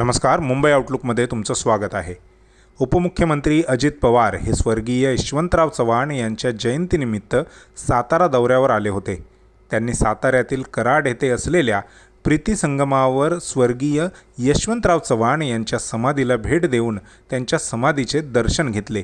नमस्कार मुंबई आउटलुकमध्ये तुमचं स्वागत आहे. उपमुख्यमंत्री अजित पवार हे स्वर्गीय यशवंतराव चव्हाण यांच्या जयंतीनिमित्त सातारा दौऱ्यावर आले होते. त्यांनी साताऱ्यातील कराड येथे असलेल्या प्रीती संगमावर स्वर्गीय यशवंतराव चव्हाण यांच्या समाधीला भेट देऊन त्यांच्या समाधीचे दर्शन घेतले.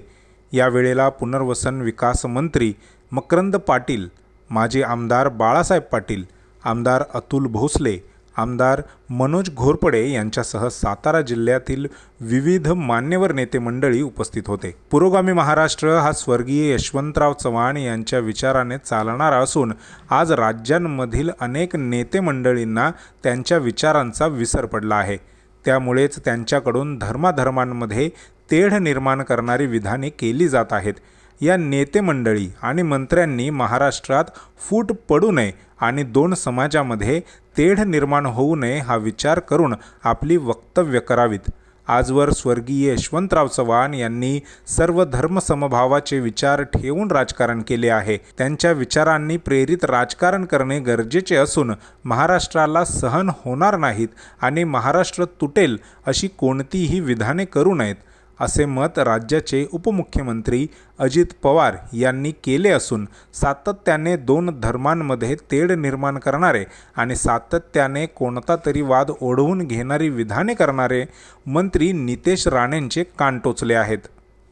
यावेळेला पुनर्वसन विकास मंत्री मकरंद पाटील माजी आमदार बाळासाहेब पाटील आमदार अतुल भोसले आमदार मनोज घोरपडे यांच्यासह सातारा जिल्ह्यातील विविध मान्यवर नेते मंडळी उपस्थित होते. पुरोगामी महाराष्ट्र हा स्वर्गीय यशवंतराव चव्हाण यांच्या विचाराने चालणारा असून आज राज्यांमधील अनेक नेते मंडळींना त्यांच्या विचारांचा विसर पडला आहे. त्यामुळेच त्यांच्याकडून धर्माधर्मांमध्ये तेढ निर्माण करणारी विधाने केली जात आहेत. या नेते मंडळी आणि मंत्र्यांनी महाराष्ट्रात फूट पडू नये आणि दोन समाजामध्ये तेढ निर्माण होऊ नये हा विचार करून आपली वक्तव्य करावीत. आजवर स्वर्गीय यशवंतराव चव्हाण यांनी सर्व धर्मसमभावाचे विचार ठेवून राजकारण केले आहे. त्यांच्या विचारांनी प्रेरित राजकारण करणे गरजेचे असून महाराष्ट्राला सहन होणार नाहीत आणि महाराष्ट्र तुटेल अशी कोणतीही विधाने करू नयेत. असे मत राज्याचे उपमुख्यमंत्री अजित पवार यांनी केले असून सातत्याने दोन धर्मांमध्ये तेढ निर्माण करणारे आणि सातत्याने कोणता तरी वाद ओढवून घेणारी विधाने करणारे मंत्री नितेश राणेंचे कान टोचले आहेत.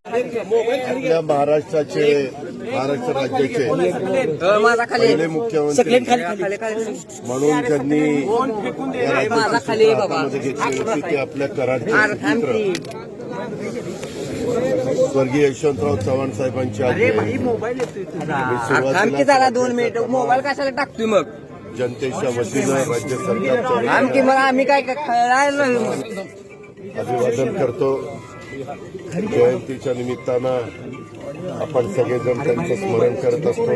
आपल्या महाराष्ट्राचे महाराष्ट्र राज्याचे माझा खाली पहिले मुख्यमंत्री म्हणून त्यांनी घेतली होती ते आपल्या कराडचे अरे थांब पुत्र की. स्वर्गीय यशवंतराव चव्हाण साहेबांची आज अरे जयंती. मोबाईल मी थांब की जरा दोन मिनिट मोबाईल कशाला टाकतोय मग? जनतेच्या वतीनं राज्य सरकारच्या मग आम्ही काय अभिवादन करतो. जयंतीच्या निमित्तानं आपण सगळेजण त्यांचं स्मरण करत असतो.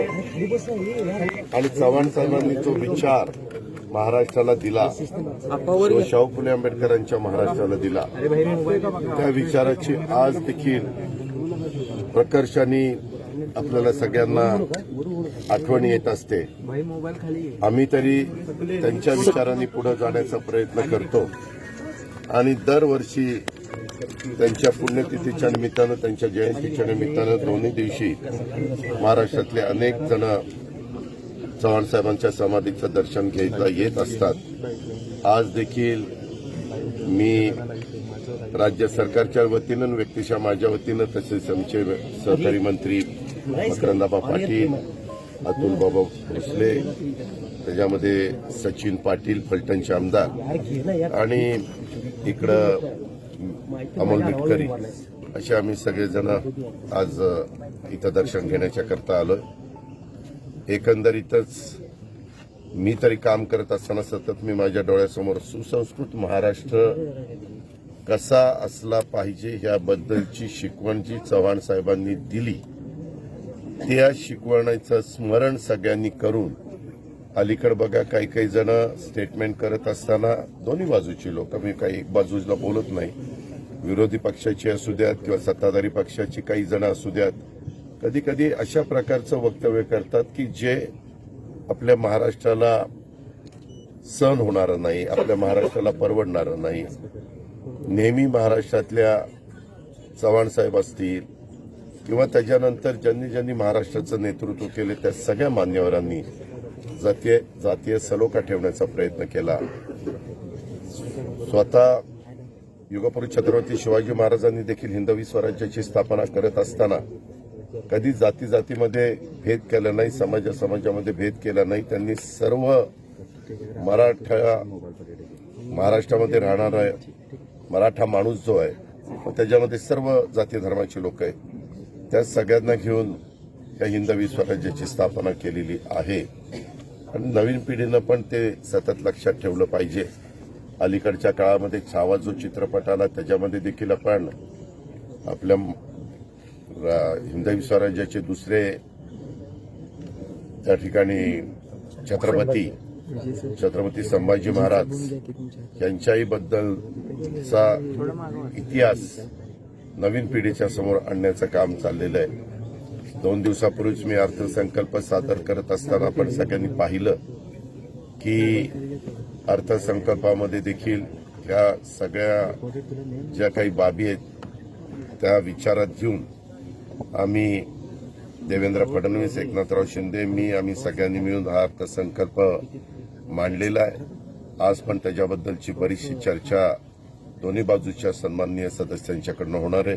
आणि चव्हाण साहेबांनी तो विचार महाराष्ट्राला दिला. शाहू फुले आंबेडकरांच्या महाराष्ट्राला दिला. त्या विचाराची आज देखील प्रकर्षाने आपल्याला सगळ्यांना आठवण येत असते. आम्ही तरी त्यांच्या विचारांनी पुढे जाण्याचा प्रयत्न करतो. आणि दरवर्षी त्यांच्या पुण्यतिथीच्या निमित्तानं त्यांच्या जयंतीच्या निमित्तानं दोन्ही दिवशी महाराष्ट्रातले अनेक जण चव्हाणसाहेबांच्या समाधीचं दर्शन घ्यायला येत असतात. आज देखील मी राज्य सरकारच्या वतीनं व्यक्तीच्या माझ्या वतीनं तसेच आमचे सहकारी मंत्री मकरंदाबा पाटील अतुल बाबा भोसले त्याच्यामध्ये सचिन पाटील फलटणचे आमदार आणि इकडं अमोल मिटकरी असे आम्ही सगळेजण आज इथं दर्शन घेण्याच्या करता आलो एकंदरीतच मी तरी काम करत असताना सतत मी माझ्या डोळ्यासमोर सुसंस्कृत महाराष्ट्र कसा असला पाहिजे याबद्दलची शिकवण जी चव्हाण साहेबांनी दिली त्या शिकवण्याचं स्मरण सगळ्यांनी करून अलीकडे बघा काही काही जण स्टेटमेंट करत असताना दोन्ही बाजूची लोक मी काही एक बाजूला बोलत नाही. विरोधी पक्षाची असू द्यात किंवा सत्ताधारी पक्षाची काही जण असू द्यात कधी कधी अशा प्रकारचं वक्तव्य करतात की जे आपल्या महाराष्ट्राला सहन होणारं नाही आपल्या महाराष्ट्राला परवडणारं नाही. नेहमी महाराष्ट्रातल्या चव्हाण साहेब असतील किंवा त्याच्यानंतर ज्यांनी ज्यांनी महाराष्ट्राचं नेतृत्व केले त्या सगळ्या मान्यवरांनी जातीय जातीय सलोखा ठेवण्याचा प्रयत्न केला. स्वतः युगपुरुष छत्रपती शिवाजी महाराजांनी देखील हिंदवी स्वराज्याची स्थापना करत असताना कधी जाती जातीमध्ये भेद केला नाही समाजा समाजामध्ये भेद केला नाही त्यांनी सर्व मराठा महाराष्ट्रामध्ये राहणाऱ्या मराठा माणूस जो आहे त्याच्यामध्ये सर्व जाती धर्माची लोक आहेत. त्या सगळ्यांना घेऊन या हिंदवी स्वराज्याची स्थापना केलेली आहे. आणि नवीन पिढीनं पण ते सतत लक्षात ठेवलं पाहिजे. अलीकडच्या काळामध्ये छावा जो चित्रपट आला त्याच्यामध्ये देखील आपण आपल्या हिंदवी स्वराज्याचे दुसरे त्या ठिकाणी छत्रपती छत्रपती संभाजी महाराज यांच्याही बद्दलचा इतिहास नवीन पिढीच्या समोर आणण्याचं काम चाललेलं आहे. दोन दिवसापूर्वीच मी अर्थसंकल्प सादर करत असताना आपण सगळ्यांनी पाहिलं की अर्थसंकल्पामध्ये देखील ह्या सगळ्या ज्या काही बाबी आहेत त्या विचारात घेऊन आम्ही देवेंद्र फडणवीस एकनाथराव शिंदे मी आम्ही सगळ्यांनी मिळून हा अर्थसंकल्प मांडलेला आहे. आज पण त्याच्याबद्दलची बरीचशी चर्चा दोन्ही बाजूच्या सन्माननीय सदस्यांच्याकडनं होणार आहे.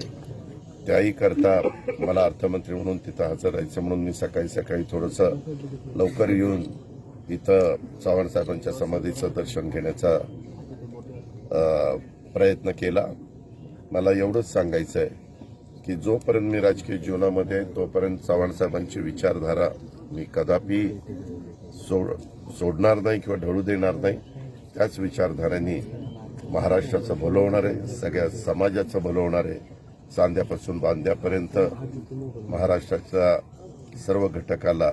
त्याही करता मला अर्थमंत्री म्हणून तिथं हजर राहायचं म्हणून मी सकाळी सकाळी थोडंसं लवकर येऊन इथं चव्हाण साहेबांच्या समाधीचं दर्शन घेण्याचा प्रयत्न केला. मला एवढंच सांगायचं आहे की जोपर्यंत मी राजकीय जीवनामध्ये तोपर्यंत चव्हाण साहेबांची विचारधारा मी कदापि सोड सोडणार नाही किंवा ढळू देणार नाही. त्याच विचारधारेने महाराष्ट्राचं भलं होणार आहे सगळ्या समाजाचं भलं होणार आहे. चांद्यापासून बांध्यापर्यंत महाराष्ट्राच्या सर्व घटकाला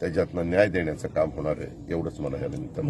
त्याच्यातनं न्याय देण्याचं काम होणार आहे एवढंच मला या निमित्त